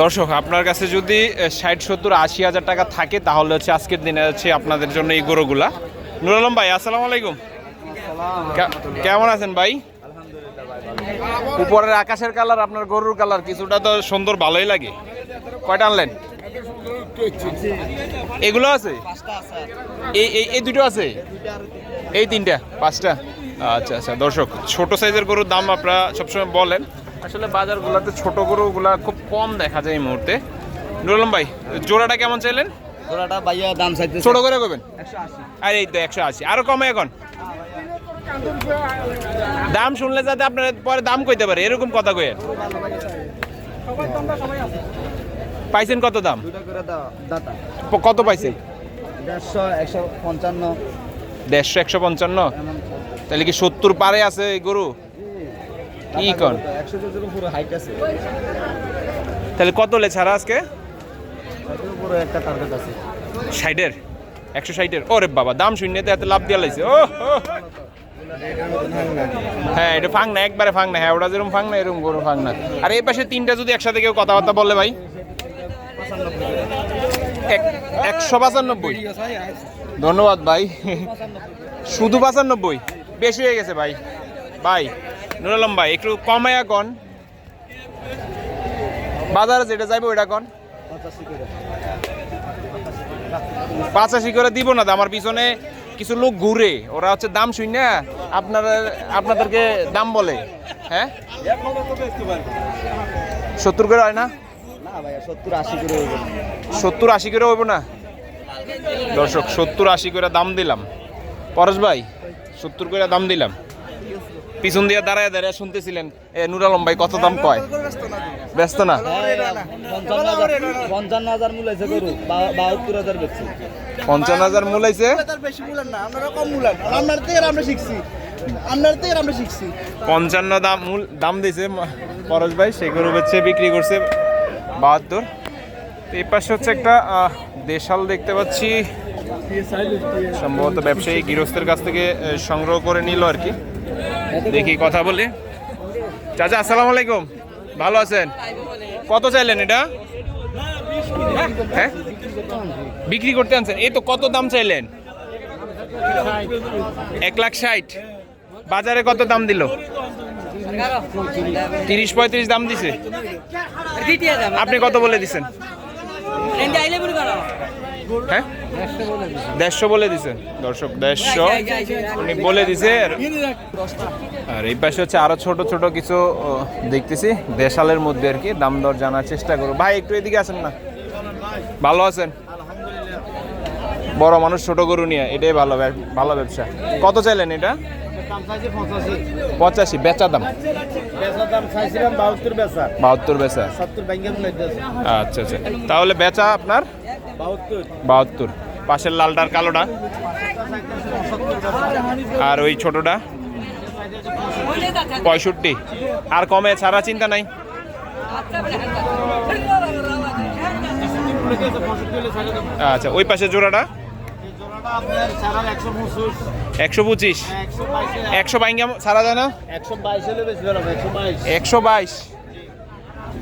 দর্শক, আপনার কাছে যদি ষাট, সত্তর, আশি হাজার টাকা থাকে, তাহলে হচ্ছে আজকের দিনে হচ্ছে আপনাদের জন্য এই গরুগুলা। নুর আলম ভাই, আসসালামু আলাইকুম। কেমন আছেন ভাই? উপরের আকাশের কালার, আপনার গরুর কালার কিছুটা তো সুন্দর, ভালোই লাগে। কয়টা আনলেন? এগুলো আছে? এই এই দুটো আছে? এই তিনটা, পাঁচটা? আচ্ছা আচ্ছা দর্শক, ছোট সাইজের গরুর দাম আপনারা সবসময় বলেন। আসলে বাজারগুলোতে ছোট গরুগুলা খুব কম দেখা যায় এই মুহূর্তে। নুরুলম ভাই জোড়াটা কেমন চাইলেন? জোড়াটা বাইয়া দাম চাইতেছে। ছোট করে করবেন? আর এই তো একশো আশি। আরও কমে এখন? দাম শুনলে যাতে আপনার পরে দাম কইতে পারে এরকম কথা কয়ে পাইছেন কত দাম? দুইটা করে দাও দাতা। প- কত পাইছেন? দেড়শো একশো পঞ্চান্ন। দেড়শো একশো পঞ্চান্ন? তাহলে কি সত্তর পারে আছে এই গরু? কি আছে। তাহলে কত লে ছাড়া আজকে? ষাটের একশো ষাটের? ওরে বাবা দাম শূন্য এত লাভ দিয়ে লাইছে ও। হ্যাঁ এটা ফাং না একবারে ফাং না। হ্যাঁ ওটা যেরকম ফাং না এরকম গরু ফাং না। আর এই পাশে তিনটা যদি একসাথে কেউ কথাবার্তা বলে ভাই? এক- একশো পঁচানব্বই। ধন্যবাদ ভাই। শুধু পঁচানব্বই। বেশি হয়ে গেছে ভাই। ভাই নুর ভাই, একটু কমায়া কন বাজারে যেটা যাইবো ওইটা কন পঁচাশি করে দিব না, আমার পিছনে কিছু লোক ঘুরে। ওরা হচ্ছে দাম শুন না, আপনারা, আপনাদেরকে দাম বলে। হ্যাঁ? সত্তর করে হয় না? সত্তর আশি করে হইব না? দর্শক, সত্তর আশি করে দাম দিলাম। পরশ ভাই, সত্তর করে দাম দিলাম। পিছন দিয়ে দাঁড়ায় দাঁড়ায় শুনতেছিলেন এ নুর আলম ভাই কত দাম কয়? ব্যস্ত না? পঞ্চান্ন হাজার মূল আছে গরু বাহাত্তর হাজার বেচছি। পঞ্চান্ন হাজার মূল আইছে বেশি মূল্য না আমরা কম মূল্য আপনার থেকে আমরা শিখছি। আপনার থেকে আমরা শিখছি। পঞ্চান্ন দাম মূল দাম দিয়েছে পরশ ভাই সেই গরু বেচে বিক্রি করছে বাহাত্তর। এই পাশে হচ্ছে একটা দেশাল দেখতে পাচ্ছি। সম্ভবত ব্যবসায়ী গৃহস্থের কাছ থেকে সংগ্রহ করে নিল আর কি। দেখি কথা বলি। চাচা আসসালামু আলাইকুম। ভালো আছেন? কত চাইলেন এটা? হ্যাঁ? বিক্রি করতে আনছেন। এই তো কত দাম চাইলেন? এক লাখ ষাট। বাজারে কত দাম দিল? তিরিশ পঁয়ত্রিশ দাম দিছে। আপনি কত বলে দিছেন? হ্যাঁ? দেড়শো বলে দিছেন দর্শক, দেড়শো। উনি বলে দিছে আর- এই পাশে হচ্ছে আরও ছোট ছোট কিছু দেখতেছি। দেশালের মধ্যে আর কি, দাম দর জানার চেষ্টা করব। ভাই, একটু এদিকে আসেন না। ভালো আছেন? বড় মানুষ, ছোট গরু নিয়ে। এটাই ভালো ভালো ব্যবসা। কত চাইলেন এটা? পঁচাশি, বেচা দাম। বাহাত্তর বেচা। আচ্ছা আচ্ছা। তাহলে বেচা আপনার? বাহাত্তর। পাশের লালটার কালোটা। আর ওই ছোটটা। পঁয়ষট্টি। আর কমে, ছাড়া চিন্তা নাই। আচ্ছা ওই পাশে জোড়াটা? একশো পঁচিশ। একশো বাইঙ্গা ছাড়া যায় না একশো বাইশ হলে বেশি ভালো একশো বাইশ একশো বাইশ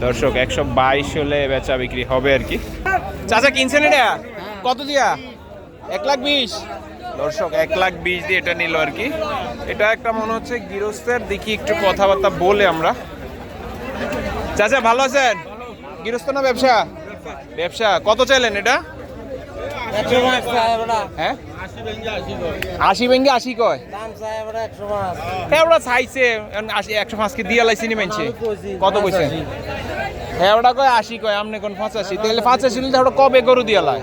দর্শক, একশো বাইশ হলে বেচা বিক্রি হবে আর কি। চাচা, কিনছেন এটা? কত দিয়া? এক লাখ বিশ? দর্শক, এক লাখ বিশ দিয়ে এটা নিল আর কি। এটা একটা মনে হচ্ছে গৃহস্থের, দেখি একটু কথাবার্তা বলে আমরা। চাচা, ভালো আছেন? গৃহস্থ না ব্যবসা? ব্যবসা। কত চাইলেন এটা? আশি ভেঙ্গে আশি কয়। হ্যাঁ ওরা চাইছে আশি একশো পাঁচ কি দিয়ে লাইছি নি মানছে। কত কইছে? হ্যাঁ ওটা কয় আশি কয় আমনে কোন পঁচাশি? তাহলে পঁচাশি নিলে ওটা কবে গরু দিয়ে লাই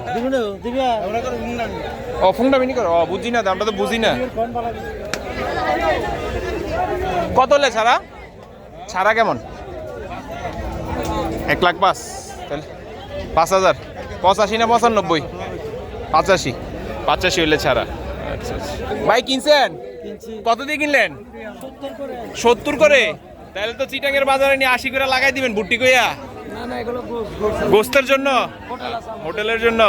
ও করো? বুঝি না দামটা তো বুঝি না। কত হলে ছাড়া? ছাড়া কেমন? এক লাখ পাঁচ। তাহলে পাঁচ হাজার। পঁচাশি না পঁচানব্বই? পঁচাশি। পঁচাশি হইলে ছাড়া। আচ্ছা আচ্ছা। ভাই কিনছেন? কত দিয়ে কিনলেন? সত্তর করে। তাহলে তো চিটাঙ্গের বাজারে নিয়ে আশি করে লাগাই দিবেন বুট্টি কইয়া। গোস্তের জন্য? হোটেলের জন্য?